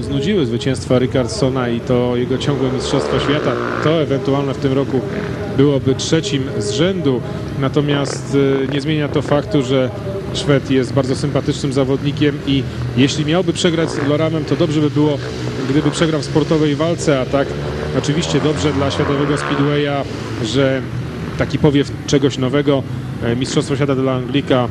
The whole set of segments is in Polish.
Znudziły zwycięstwa Rickardsona i to jego ciągłe Mistrzostwo Świata. To ewentualne w tym roku byłoby trzecim z rzędu. Natomiast y, nie zmienia to faktu, że Szwed jest bardzo sympatycznym zawodnikiem i jeśli miałby przegrać z Loramem, to dobrze by było, gdyby przegrał w sportowej walce, a tak oczywiście dobrze dla światowego Speedwaya, że taki powiew czegoś nowego, e, Mistrzostwo Świata dla Anglika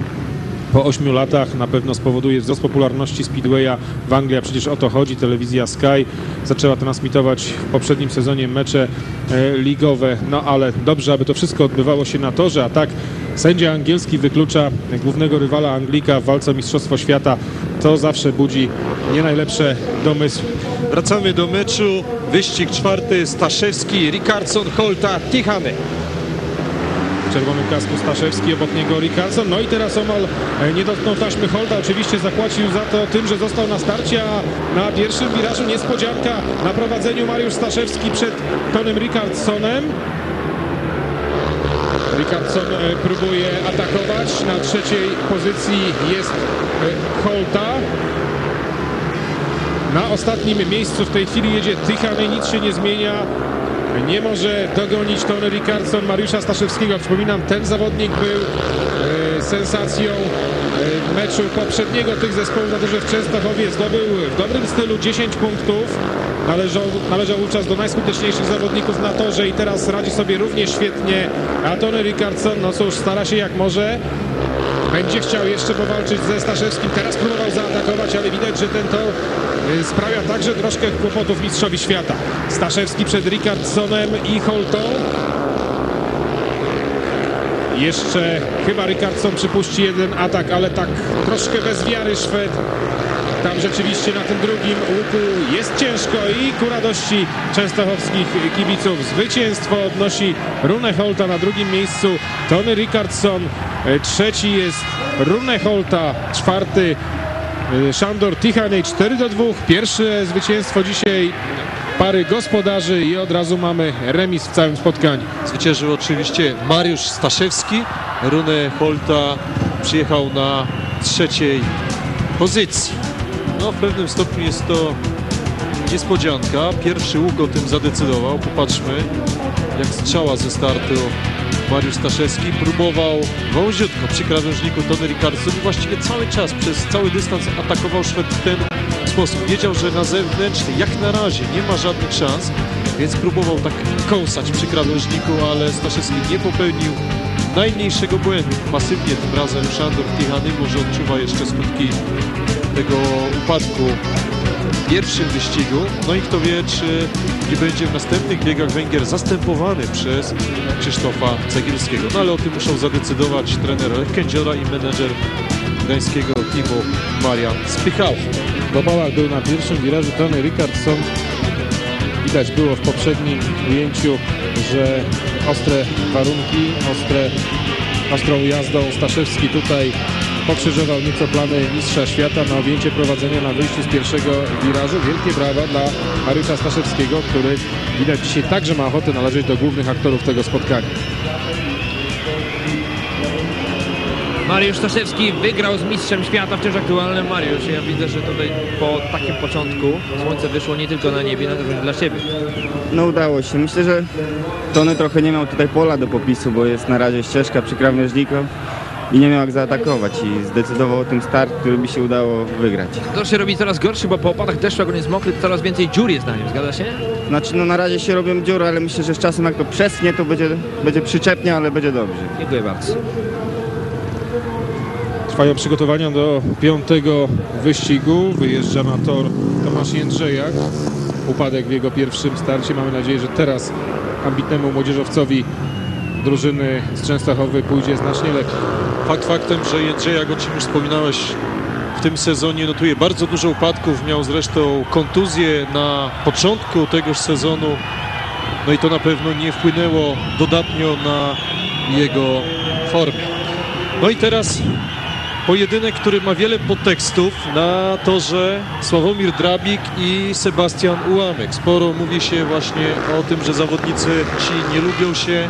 po 8 latach na pewno spowoduje wzrost popularności Speedwaya w Anglii, a przecież o to chodzi. Telewizja Sky zaczęła transmitować w poprzednim sezonie mecze e, ligowe, no ale dobrze, aby to wszystko odbywało się na torze, a tak sędzia angielski wyklucza głównego rywala Anglika w walce o Mistrzostwo Świata. To zawsze budzi nie najlepsze domysły. Wracamy do meczu. Wyścig czwarty Staszewski, Rickardson, Holta, Tichany. Czerwonym kasku Staszewski, obok niego Rickardson. No i teraz omal e, nie dotknął taśmy Holda. Oczywiście zapłacił za to tym, że został na starcie, a na pierwszym wirażu niespodzianka na prowadzeniu Mariusz Staszewski przed Tonym Rickardsonem. Rickardson e, próbuje atakować. Na trzeciej pozycji jest e, Holta. Na ostatnim miejscu w tej chwili jedzie Tychany, nic się nie zmienia. Nie może dogonić Tony Rickardson Mariusza Staszewskiego. Przypominam, ten zawodnik był e, sensacją e, meczu poprzedniego tych zespołów to, że w Częstochowie zdobył w dobrym stylu 10 punktów. Należał, należał wówczas do najskuteczniejszych zawodników na torze i teraz radzi sobie równie świetnie. A Tony Rickardson, no cóż, stara się jak może. Będzie chciał jeszcze powalczyć ze Staszewskim. Teraz próbował zaatakować, ale widać, że ten tor y, sprawia także troszkę kłopotów mistrzowi świata. Staszewski przed Rickardsonem i Holtą. Jeszcze chyba Rickardson przypuści jeden atak, ale tak troszkę bez wiary Szwed. Tam rzeczywiście na tym drugim łuku jest ciężko i ku radości częstochowskich kibiców zwycięstwo odnosi Rune Holta na drugim miejscu. Tony Rickardson, e, trzeci jest Rune Holta, czwarty e, Szandor Tichanej 4 do 2. Pierwsze zwycięstwo dzisiaj pary gospodarzy i od razu mamy remis w całym spotkaniu. Zwyciężył oczywiście Mariusz Staszewski. Rune Holta przyjechał na trzeciej pozycji. No w pewnym stopniu jest to niespodzianka. Pierwszy łuk o tym zadecydował. Popatrzmy jak strzała ze startu Mariusz Staszewski. Próbował wąziutko przy krawężniku Tony Rickardson i właściwie cały czas przez cały dystans atakował Szwed w ten sposób. Wiedział, że na zewnętrznej jak na razie nie ma żadnych szans, więc próbował tak kąsać przy krawężniku, ale Staszewski nie popełnił najmniejszego błędu. Pasywnie tym razem Szandor Tichany może odczuwa jeszcze skutki tego upadku pierwszym wyścigu. No i kto wie, czy nie będzie w następnych biegach Węgier zastępowany przez Krzysztofa Cegielskiego. No ale o tym muszą zadecydować trener Kędziora i menedżer gdańskiego teamu Marian Spychał. W opałach był na pierwszym wirażu Tony Rickardson. Widać było w poprzednim ujęciu, że ostre warunki, ostre, ostrą jazdą Staszewski tutaj pokrzyżował nieco plany mistrza świata na objęcie prowadzenia na wyjściu z pierwszego wirażu. Wielkie brawa dla Mariusza Staszewskiego, który widać dzisiaj także ma ochotę należeć do głównych aktorów tego spotkania. Mariusz Staszewski wygrał z mistrzem świata, wciąż aktualnym Mariusz. Ja widzę, że tutaj po takim początku słońce wyszło nie tylko na niebie, ale też dla Ciebie. No udało się. Myślę, że Tony trochę nie miał tutaj pola do popisu, bo jest na razie ścieżka przy krawężniku i nie miał jak zaatakować i zdecydował o tym start, który by się udało wygrać. To się robi coraz gorszy, bo po opadach deszczu, jak on jest mokry, to coraz więcej dziur jest na nim, zgadza się? Znaczy no na razie się robią dziury, ale myślę, że z czasem jak to przeschnie, to będzie, będzie przyczepnie, ale będzie dobrze. Dziękuję bardzo. Trwają przygotowania do piątego wyścigu. Wyjeżdża na tor Tomasz Jędrzejak. Upadek w jego pierwszym starcie. Mamy nadzieję, że teraz ambitnemu młodzieżowcowi drużyny z Częstochowy pójdzie znacznie lepiej. Fakt faktem, że Jędrzejak, o czym już wspominałeś, w tym sezonie notuje bardzo dużo upadków. Miał zresztą kontuzję na początku tegoż sezonu. No i to na pewno nie wpłynęło dodatnio na jego formę. No i teraz pojedynek, który ma wiele podtekstów na torze Sławomir Drabik i Sebastian Ułamek. Sporo mówi się właśnie o tym, że zawodnicy ci nie lubią się,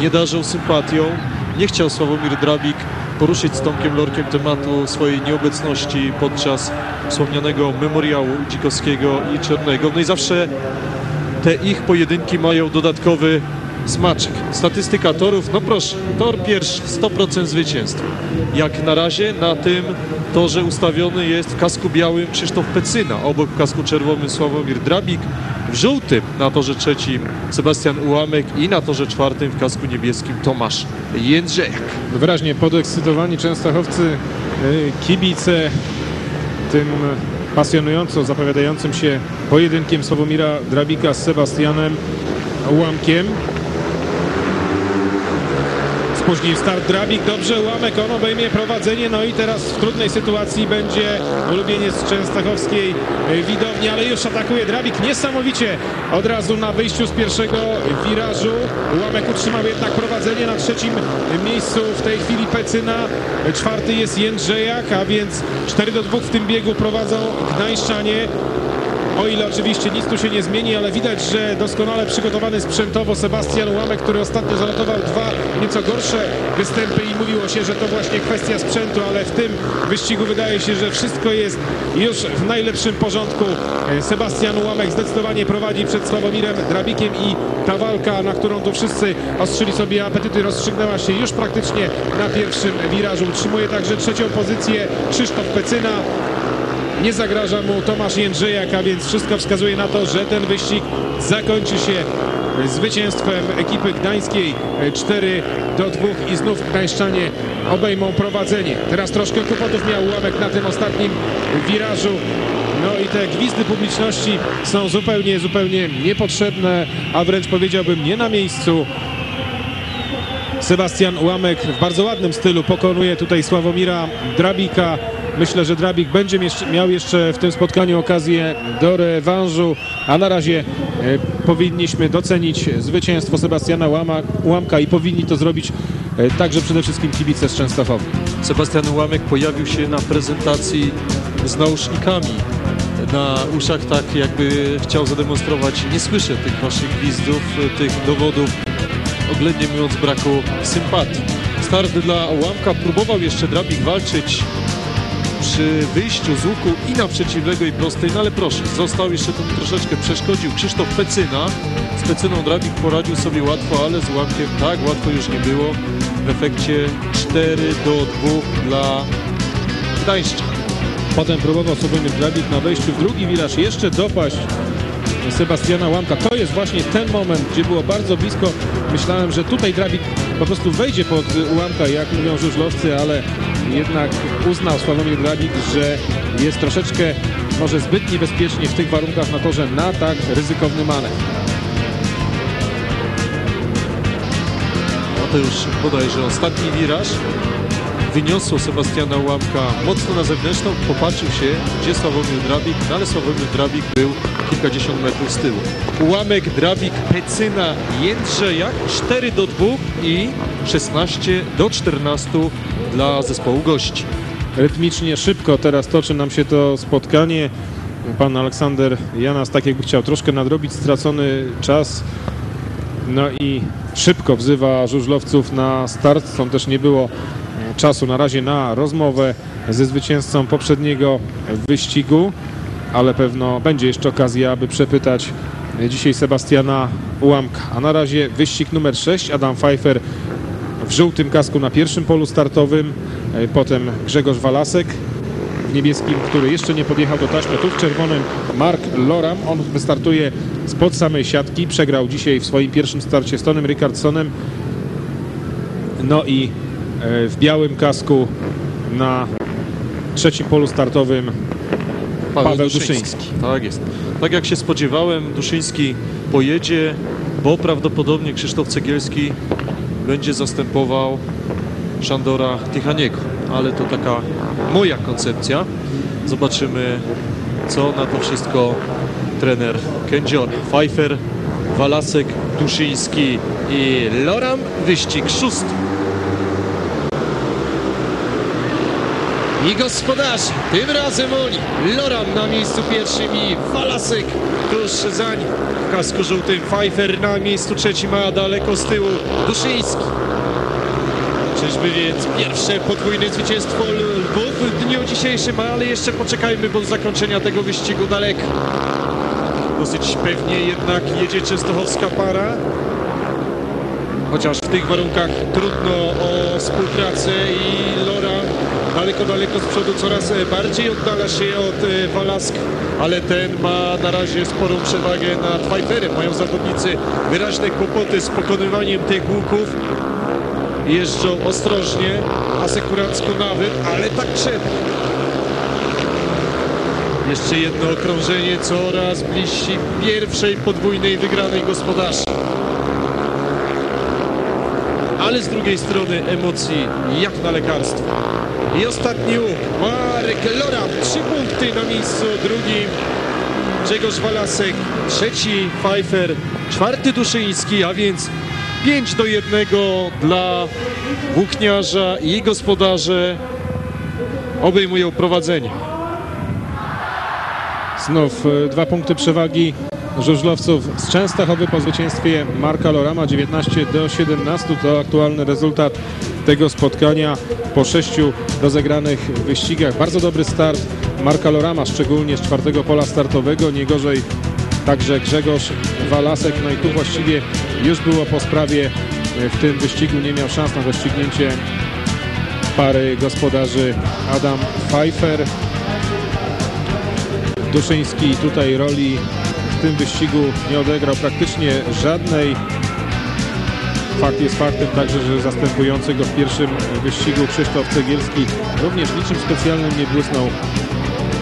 nie darzą sympatią. Nie chciał Sławomir Drabik poruszyć z Tomkiem Lorkiem tematu swojej nieobecności podczas wspomnianego memoriału Dzikowskiego i Czarnego. No i zawsze te ich pojedynki mają dodatkowy smaczek. Statystyka torów, no proszę, tor pierwszy, 100% zwycięstw. Jak na razie na tym torze ustawiony jest w kasku białym Krzysztof Pecyna, obok kasku czerwonym Sławomir Drabik, w żółtym na torze trzecim Sebastian Ułamek i na torze czwartym w kasku niebieskim Tomasz Jędrzejak. Wyraźnie podekscytowani częstochowcy, y, kibice tym pasjonująco zapowiadającym się pojedynkiem Sławomira Drabika z Sebastianem Ułamkiem. Spóźnił start Drabik, dobrze Ułamek, on obejmie prowadzenie, no i teraz w trudnej sytuacji będzie ulubieniec Częstochowskiej y, widowni, ale już atakuje Drabik niesamowicie od razu na wyjściu z pierwszego wirażu. Ułamek utrzymał jednak prowadzenie na trzecim miejscu w tej chwili Pecyna, czwarty jest Jędrzejak, a więc 4 do 2 w tym biegu prowadzą Gdańszczanie. O ile oczywiście nic tu się nie zmieni, ale widać, że doskonale przygotowany sprzętowo Sebastian Łamek, który ostatnio zanotował dwa nieco gorsze występy i mówiło się, że to właśnie kwestia sprzętu, ale w tym wyścigu wydaje się, że wszystko jest już w najlepszym porządku. Sebastian Łamek zdecydowanie prowadzi przed Sławomirem Drabikiem i ta walka, na którą tu wszyscy ostrzyli sobie apetyty, rozstrzygnęła się już praktycznie na pierwszym wirażu. Utrzymuje także trzecią pozycję Krzysztof Pecyna. Nie zagraża mu Tomasz Jędrzejak, a więc wszystko wskazuje na to, że ten wyścig zakończy się zwycięstwem ekipy gdańskiej 4 do 2 i znów gdańszczanie obejmą prowadzenie. Teraz troszkę kłopotów miał ułamek na tym ostatnim wirażu. No i te gwizdy publiczności są zupełnie, zupełnie niepotrzebne, a wręcz powiedziałbym nie na miejscu. Sebastian Ułamek w bardzo ładnym stylu pokonuje tutaj Sławomira Drabika. Myślę, że Drabik będzie miał jeszcze w tym spotkaniu okazję do rewanżu, a na razie e, powinniśmy docenić zwycięstwo Sebastiana Łama, Ułamka i powinni to zrobić e, także przede wszystkim kibice z Częstochowy. Sebastian Łamek pojawił się na prezentacji z nausznikami na uszach, tak jakby chciał zademonstrować, nie słyszę tych waszych gwizdów, tych dowodów, oględnie mówiąc braku sympatii. Start dla Łamka próbował jeszcze Drabik walczyć przy wyjściu z łuku i na przeciwległej prostej, no ale proszę, został jeszcze tam troszeczkę przeszkodził Krzysztof Pecyna. Z Pecyną Drabik poradził sobie łatwo, ale z Łamkiem tak łatwo już nie było. W efekcie 4 do 2 dla Gdańszczan. Potem próbował Sławomir Drabik na wejściu w drugi wiraż jeszcze dopaść Sebastiana Łamka. To jest właśnie ten moment, gdzie było bardzo blisko. Myślałem, że tutaj Drabik po prostu wejdzie pod Łamka, jak mówią żużlowcy, ale jednak uznał Sławomir Drabik, że jest troszeczkę może zbyt niebezpiecznie w tych warunkach na torze na tak ryzykowny manewr. No to już bodajże ostatni wiraż. Wyniosło Sebastiana Łamka mocno na zewnętrzną, popatrzył się, gdzie Sławomir Drabik, no ale Sławomir Drabik był kilkadziesiąt metrów z tyłu. Ułamek, Drabik, Pecyna, Jędrzejak 4 do 2 i 16 do 14 dla zespołu gości. Rytmicznie, szybko teraz toczy nam się to spotkanie. Pan Aleksander Janas tak jakby chciał troszkę nadrobić stracony czas. No i szybko wzywa żużlowców na start. Stąd też nie było czasu na razie na rozmowę ze zwycięzcą poprzedniego wyścigu, ale pewno będzie jeszcze okazja, aby przepytać dzisiaj Sebastiana Ułamka. A na razie wyścig numer 6, Adam Pfeiffer w żółtym kasku na pierwszym polu startowym, e, potem Grzegorz Walasek w niebieskim, który jeszcze nie podjechał do taśmy, tu w czerwonym Mark Loram, on wystartuje spod samej siatki, przegrał dzisiaj w swoim pierwszym starcie z Tonym Rickardsonem, no i e, w białym kasku na trzecim polu startowym Paweł Duszyński. Tak jest. Tak jak się spodziewałem, Duszyński pojedzie, bo prawdopodobnie Krzysztof Cegielski będzie zastępował Szandora Tychaniego. Ale to taka moja koncepcja. Zobaczymy, co na to wszystko trener Kędzior. Pfeiffer, Walasek, Duszyński i Loram. Wyścig szósty. I gospodarze, tym razem oni. Loram na miejscu pierwszym i Walasek tuż za nim. W kasku żółtym Pfeiffer na miejscu trzecim, a daleko z tyłu Duszyński. Czyżby więc pierwsze podwójne zwycięstwo Lwów w dniu dzisiejszym, ale jeszcze poczekajmy, bo do zakończenia tego wyścigu daleko. Dosyć pewnie jednak jedzie częstochowska para. Chociaż w tych warunkach trudno o współpracę i daleko, daleko z przodu coraz bardziej oddala się od e, Walask, ale ten ma na razie sporą przewagę nad Pfeifferem. Mają zawodnicy wyraźne kłopoty z pokonywaniem tych łuków. Jeżdżą ostrożnie, asekuracko nawet, ale tak trzeba. Jeszcze jedno okrążenie coraz bliżsi pierwszej podwójnej wygranej gospodarzy. Ale z drugiej strony emocji jak na lekarstwo. I ostatni łuk. Marek Loram, trzy punkty na miejscu drugim. Grzegorz Walasek, trzeci Pfeiffer, czwarty Duszyński, a więc 5 do 1 dla włókniarza i gospodarze obejmują prowadzenie. Znów e, dwa punkty przewagi żużlowców z Częstochowy po zwycięstwie Marka Lorama 19 do 17 to aktualny rezultat tego spotkania po sześciu rozegranych wyścigach. Bardzo dobry start Marka Lorama, szczególnie z czwartego pola startowego. Nie gorzej także Grzegorz Walasek. No i tu właściwie już było po sprawie w tym wyścigu. Nie miał szans na doścignięcie pary gospodarzy Adam Pfeiffer. Duszyński tutaj roli w tym wyścigu nie odegrał praktycznie żadnej. Fakt jest faktem także, że zastępujący go w pierwszym wyścigu Krzysztof Cegielski również niczym specjalnym nie błysnął.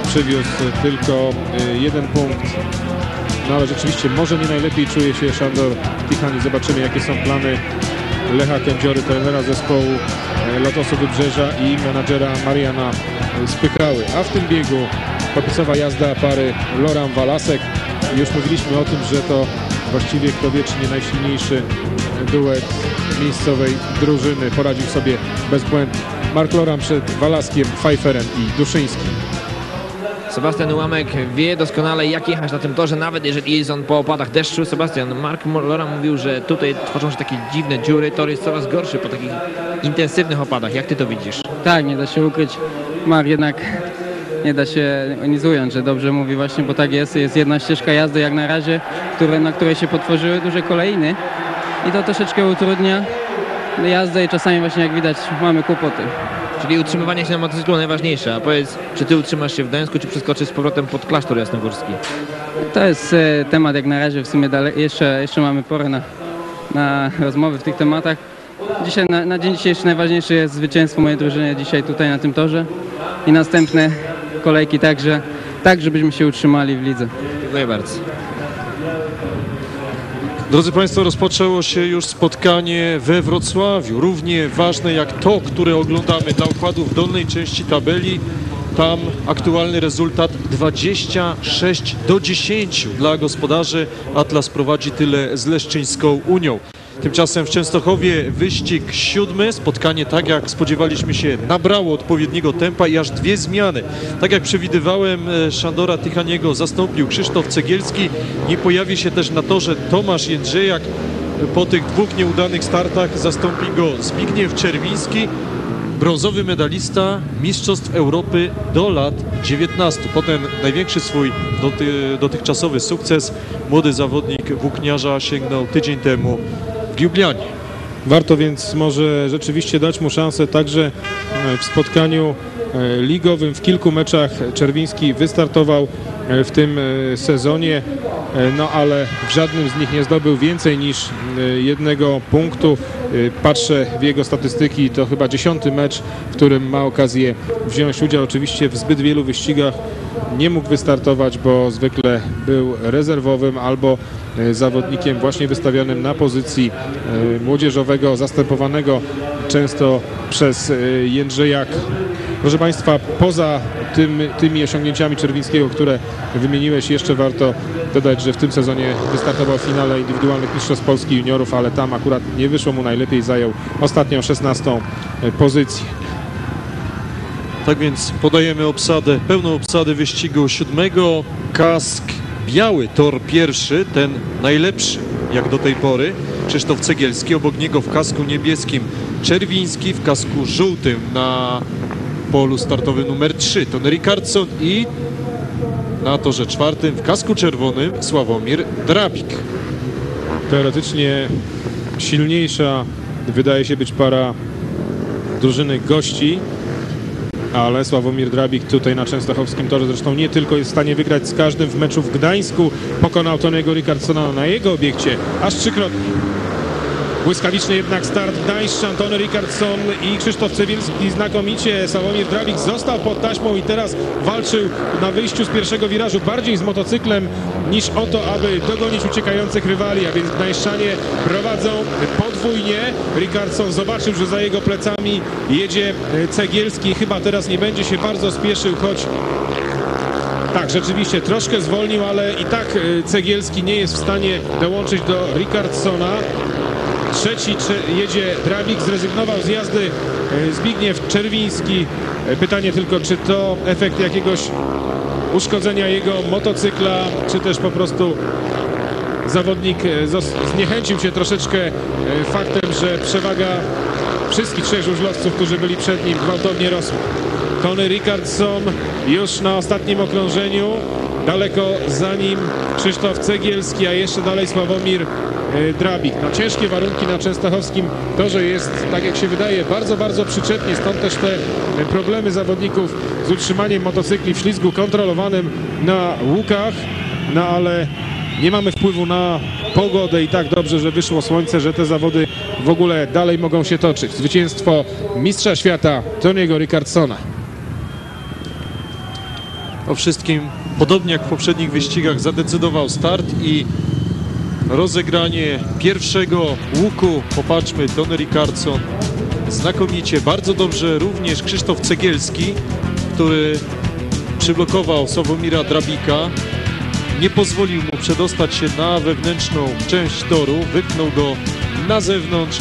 Przywiózł tylko y, jeden punkt. No ale rzeczywiście może nie najlepiej czuje się Szandor Tichani. Zobaczymy jakie są plany Lecha Kędziory, trenera zespołu e, Lotosu Wybrzeża i menadżera Mariana Spychały. A w tym biegu popisowa jazda pary Loram Walasek. Już mówiliśmy o tym, że to właściwie kto wie, czy nie najsilniejszy duet miejscowej drużyny. Poradził sobie bezbłędnie. Mark Loram przed Walaskiem, Pfeifferem i Duszyńskim. Sebastian Ułamek wie doskonale jak jechać na tym torze, nawet jeżeli jest on po opadach deszczu. Sebastian, Mark Lora mówił, że tutaj tworzą się takie dziwne dziury, tor jest coraz gorszy po takich intensywnych opadach. Jak ty to widzisz? Tak, nie da się ukryć. Mar jednak nie da się nic ująć, że dobrze mówi właśnie, bo tak jest. Jest jedna ścieżka jazdy jak na razie, które, na której się potworzyły duże kolejny i to troszeczkę utrudnia jazdę i czasami właśnie jak widać mamy kłopoty. Czyli utrzymywanie się na motocyklu najważniejsze. A powiedz, czy ty utrzymasz się w Gdańsku, czy przeskoczysz z powrotem pod klasztor jasnogórski? To jest e, temat jak na razie w sumie dalej, jeszcze, jeszcze mamy porę na, na rozmowy w tych tematach. Dzisiaj, na, na dzień dzisiejszy najważniejsze jest zwycięstwo mojej drużyny dzisiaj tutaj na tym torze i następne kolejki także, tak żebyśmy się utrzymali w lidze. Dziękuję bardzo. Drodzy Państwo, rozpoczęło się już spotkanie we Wrocławiu. Równie ważne jak to, które oglądamy dla układu w dolnej części tabeli. Tam aktualny rezultat 26 do 10 dla gospodarzy. Atlas prowadzi tyle z Leszczyńską Unią. Tymczasem w Częstochowie wyścig siódmy, spotkanie tak jak spodziewaliśmy się nabrało odpowiedniego tempa i aż dwie zmiany. Tak jak przewidywałem e, Szandora Tychaniego zastąpił Krzysztof Cegielski. Nie pojawi się też na torze Tomasz Jędrzejak. Po tych dwóch nieudanych startach zastąpi go Zbigniew Czerwiński. Brązowy medalista Mistrzostw Europy do lat 19. Potem największy swój doty, dotychczasowy sukces młody zawodnik włókniarza sięgnął tydzień temu w. Warto więc może rzeczywiście dać mu szansę także e, w spotkaniu ligowym. W kilku meczach Czerwiński wystartował e, w tym e, sezonie, e, no ale w żadnym z nich nie zdobył więcej niż e, jednego punktu. E, Patrzę w jego statystyki, to chyba dziesiąty mecz, w którym ma okazję wziąć udział. Oczywiście w zbyt wielu wyścigach nie mógł wystartować, bo zwykle był rezerwowym albo e, zawodnikiem właśnie wystawionym na pozycji e, młodzieżowego, zastępowanego często przez e, Jędrzejak. Proszę Państwa, poza tym, tymi osiągnięciami Czerwińskiego, które wymieniłeś, jeszcze warto dodać, że w tym sezonie wystartował w finale indywidualnych Mistrzostw Polski Juniorów, ale tam akurat nie wyszło mu najlepiej, zajął ostatnią 16 pozycję. Tak więc podajemy obsadę, pełną obsadę wyścigu siódmego. Kask biały, tor pierwszy, ten najlepszy jak do tej pory. Krzysztof Cegielski, obok niego w kasku niebieskim Czerwiński w kasku żółtym na polu startowym numer 3 Tony Rickardson i na torze czwartym w kasku czerwonym Sławomir Drabik. Teoretycznie silniejsza wydaje się być para drużyny gości, ale Sławomir Drabik tutaj na Częstochowskim torze zresztą nie tylko jest w stanie wygrać z każdym w meczu w Gdańsku, pokonał Tony'ego Rickardsona na jego obiekcie aż trzykrotnie. Błyskawiczny jednak start Gdańszczan, Tony Rickardson i Krzysztof Cewilski znakomicie. Sławomir Drabik został pod taśmą i teraz walczył na wyjściu z pierwszego wirażu bardziej z motocyklem niż o to, aby dogonić uciekających rywali, a więc Gdańszczanie prowadzą podwójnie. Rickardson zobaczył, że za jego plecami jedzie Cegielski. Chyba teraz nie będzie się bardzo spieszył, choć tak, rzeczywiście troszkę zwolnił, ale i tak e, Cegielski nie jest w stanie dołączyć do Rickardsona. Trzeci jedzie Drabik, zrezygnował z jazdy e, Zbigniew Czerwiński. E, Pytanie tylko, czy to efekt jakiegoś uszkodzenia jego motocykla, czy też po prostu zawodnik e, zniechęcił się troszeczkę faktem, że przewaga wszystkich trzech żużlowców, którzy byli przed nim, gwałtownie rosła. Tony Rickardson już na ostatnim okrążeniu, daleko za nim Krzysztof Cegielski, a jeszcze dalej Sławomir e, Drabik. No ciężkie warunki na Częstochowskim torze jest, tak jak się wydaje, bardzo, bardzo przyczepnie, stąd też te e, problemy zawodników z utrzymaniem motocykli w ślizgu kontrolowanym na łukach, no ale nie mamy wpływu na pogodę i tak dobrze, że wyszło słońce, że te zawody w ogóle dalej mogą się toczyć. Zwycięstwo mistrza świata Tony'ego Rickardsona. O wszystkim, podobnie jak w poprzednich wyścigach, zadecydował start i rozegranie pierwszego łuku. Popatrzmy, Tony Rickardson znakomicie, bardzo dobrze również Krzysztof Cegielski, który przyblokował Sławomira Drabika. Nie pozwolił mu przedostać się na wewnętrzną część toru, wypchnął go na zewnątrz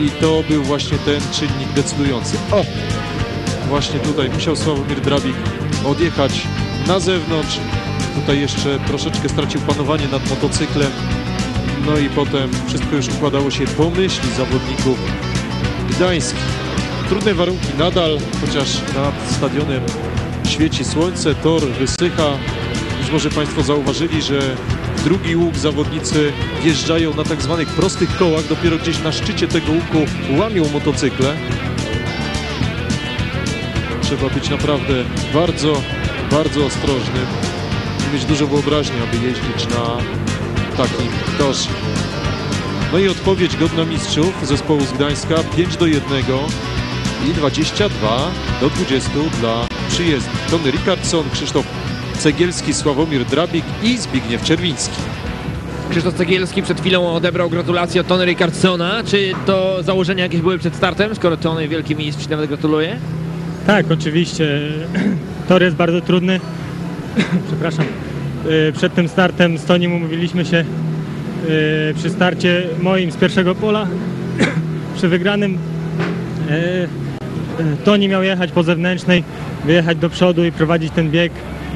i to był właśnie ten czynnik decydujący. O! Właśnie tutaj musiał Sławomir Drabik odjechać na zewnątrz. Tutaj jeszcze troszeczkę stracił panowanie nad motocyklem. No i potem wszystko już układało się po myśli zawodników gdańskich. Trudne warunki nadal, chociaż nad stadionem świeci słońce, tor wysycha. Być może Państwo zauważyli, że drugi łuk zawodnicy wjeżdżają na tak zwanych prostych kołach. Dopiero gdzieś na szczycie tego łuku łamią motocykle trzeba być naprawdę bardzo, bardzo ostrożnym i mieć dużo wyobraźni, aby jeździć na takim torze. No i odpowiedź godna mistrzów zespołu z Gdańska 5 do 1 i 22 do 20 dla przyjezdnych. Tony Rickardson, Krzysztof Cegielski, Sławomir Drabik i Zbigniew Czerwiński. Krzysztof Cegielski przed chwilą odebrał gratulacje od Tony Rickardsona. Czy to założenia jakieś były przed startem, skoro Tony wielki mistrz nawet gratuluje? Tak, oczywiście. Tor jest bardzo trudny. Przepraszam. Y, Przed tym startem z Tonim umówiliśmy się y, przy starcie moim z pierwszego pola. Przy wygranym y, Toni miał jechać po zewnętrznej, wyjechać do przodu i prowadzić ten bieg.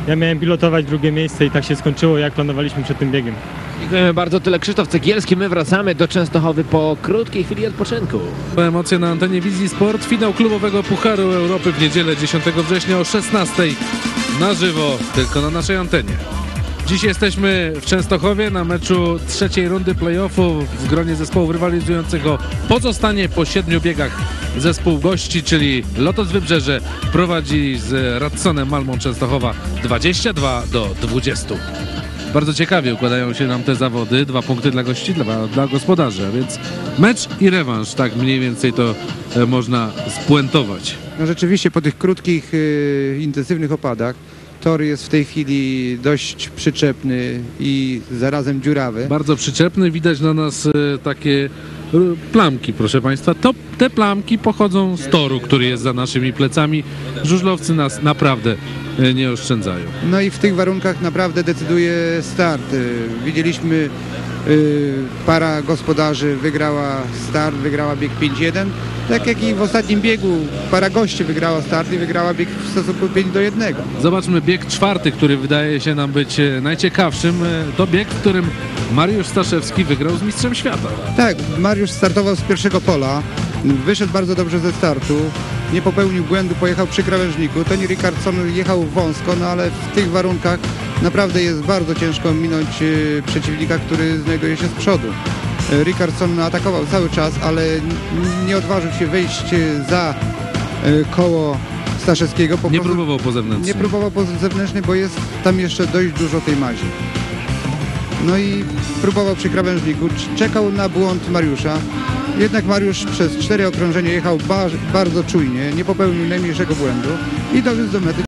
Ja miałem pilotować drugie miejsce i tak się skończyło, jak planowaliśmy przed tym biegiem. Dziękujemy bardzo. Tyle Krzysztof Cegielski. My wracamy do Częstochowy po krótkiej chwili odpoczynku. Emocje na antenie Wizji Sport. Finał klubowego Pucharu Europy w niedzielę 10 września o 16 na żywo, tylko na naszej antenie. Dziś jesteśmy w Częstochowie na meczu trzeciej rundy playoffu w gronie zespołów rywalizujących o pozostanie po siedmiu biegach zespół gości, czyli Lotos Wybrzeże prowadzi z Radsonem Malmą Częstochowa 22 do 20. Bardzo ciekawie układają się nam te zawody. Dwa punkty dla gości, dla gospodarzy, a więc mecz i rewanż, tak mniej więcej to e, można spuentować. No rzeczywiście po tych krótkich, y, intensywnych opadach tor jest w tej chwili dość przyczepny i zarazem dziurawy. Bardzo przyczepny, widać na nas e, takie e, plamki, proszę Państwa. To, te plamki pochodzą z toru, który jest za naszymi plecami. Żużlowcy nas naprawdę e, nie oszczędzają. No i w tych warunkach naprawdę decyduje start. Y, Widzieliśmy para gospodarzy wygrała start, wygrała bieg 5-1. Tak jak i w ostatnim biegu para gości wygrała start i wygrała bieg w stosunku 5 do 1. Zobaczmy bieg czwarty, który wydaje się nam być e, najciekawszym. E, To bieg, w którym Mariusz Staszewski wygrał z Mistrzem Świata. Tak, Mariusz startował z pierwszego pola. Wyszedł bardzo dobrze ze startu, nie popełnił błędu, pojechał przy krawężniku. Tony Rickardson jechał wąsko, no ale w tych warunkach naprawdę jest bardzo ciężko minąć e, przeciwnika, który znajduje się z przodu. E, Rickardson atakował cały czas, ale nie odważył się wyjść e, za koło Staszewskiego. Po Nie prostu- próbował po zewnętrznej. nie próbował po zewnętrznej, bo jest tam jeszcze dość dużo tej mazi. No i próbował przy krawężniku, czekał na błąd Mariusza. Jednak Mariusz przez cztery okrążenia jechał bar- bardzo czujnie, nie popełnił najmniejszego błędu i dowiózł do mety